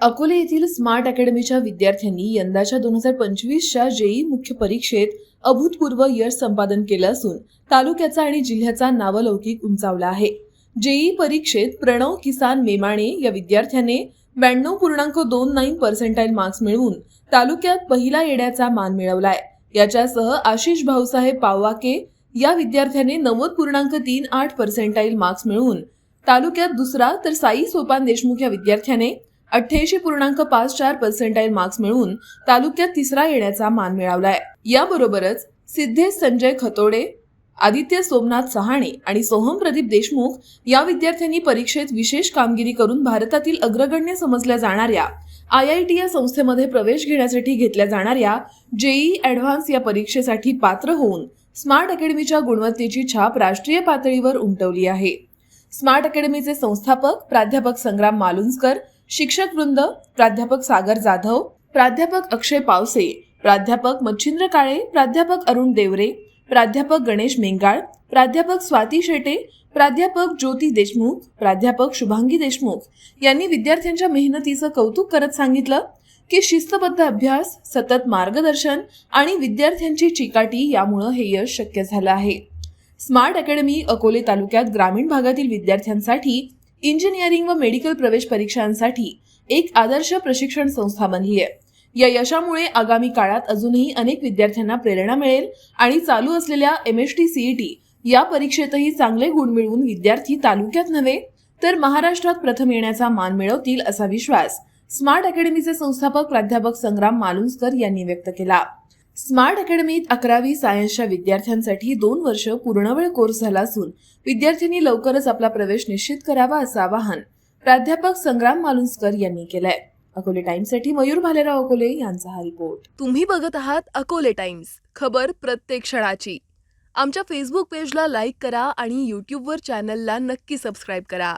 अकोले येथील स्मार्ट अकॅडमीच्या विद्यार्थ्यांनी यंदाच्या दोन हजार पंचवीसच्या जेई मुख्य परीक्षेत अभूतपूर्व यश संपादन केलं असून तालुक्याचा आणि जिल्ह्याचा नावलौकिक उंचावला आहे. जेई परीक्षेत प्रणव किसान मेमाणे या विद्यार्थ्याने ब्याण्णव पूर्णांक दोन नाईन पर्सेंटाईल मार्क्स मिळवून तालुक्यात पहिला येण्याचा मान मिळवलाय. याच्यासह आशिष भाऊसाहेब पाववाके या विद्यार्थ्याने नव्वद पूर्णांक तीन आठ पर्सेंटाईल मार्क्स मिळवून तालुक्यात दुसरा तर साई सोपान देशमुख या विद्यार्थ्याने अठ्ठ्याऐंशी पूर्णांक पाच चार पर्सेंटाईल मार्क्स मिळवून तालुक्यात तिसरा येण्याचा मान मिळवलाय. याबरोबरच सिद्धेश संजय खतोडे आदित्य सोमनाथ सहाणे आणि सोहम प्रदीप देशमुख या विद्यार्थ्यांनी परीक्षेत विशेष कामगिरी करून भारतातील अग्रगण्य समजल्या जाणाऱ्या आय आय टी या संस्थेमध्ये प्रवेश घेण्यासाठी घेतल्या जाणाऱ्या जेई ॲडव्हान्स या परीक्षेसाठी पात्र होऊन स्मार्ट अकॅडमीच्या गुणवत्तेची छाप राष्ट्रीय पातळीवर उमटवली आहे. स्मार्ट अकॅडमीचे संस्थापक प्राध्यापक संग्राम मालुंजकर शिक्षक वृंद प्राध्यापक सागर जाधव प्राध्यापक अक्षय पावसे प्राध्यापक मच्छिंद्र काळे प्राध्यापक अरुण देवरे प्राध्यापक गणेश मेंगाळ प्राध्यापक स्वाती शेटे प्राध्यापक ज्योती देशमुख प्राध्यापक शुभांगी देशमुख यांनी विद्यार्थ्यांच्या मेहनतीचं कौतुक करत सांगितलं की शिस्तबद्ध अभ्यास सतत मार्गदर्शन आणि विद्यार्थ्यांची चिकाटी यामुळं हे यश शक्य झालं आहे. स्मार्ट अकॅडमी अकोले तालुक्यात ग्रामीण भागातील विद्यार्थ्यांसाठी इंजिनिअरिंग व मेडिकल प्रवेश परीक्षांसाठी एक आदर्श प्रशिक्षण संस्था बनली आहे या यशामुळे आगामी काळात अजूनही अनेक विद्यार्थ्यांना प्रेरणा मिळेल आणि चालू असलेल्या एम एस टी सीईटी या परीक्षेतही चांगले गुण मिळवून विद्यार्थी तालुक्यात नव्हे तर महाराष्ट्रात प्रथम येण्याचा मान मिळवतील असा विश्वास स्मार्ट अकॅडमीचे संस्थापक प्राध्यापक संग्राम मालुंजकर यांनी व्यक्त केला. स्मार्ट अकॅडमीत अकरावी सायन्सच्या विद्यार्थ्यांसाठी दोन वर्ष पूर्णवेळ कोर्स झाला असून विद्यार्थ्यांनी लवकरच आपला प्रवेश निश्चित करावा असं आवाहन प्राध्यापक संग्राम मालुंजकर यांनी केलंय. अकोले टाइम्ससाठी मयूर भालेराव अकोले यांचा हा रिपोर्ट. तुम्ही बघत आहात अकोले टाइम्स खबर प्रत्येक क्षणाची. आमच्या फेसबुक पेजला लाईक करा आणि यूट्यूबवर चॅनलला नक्की सबस्क्राईब करा.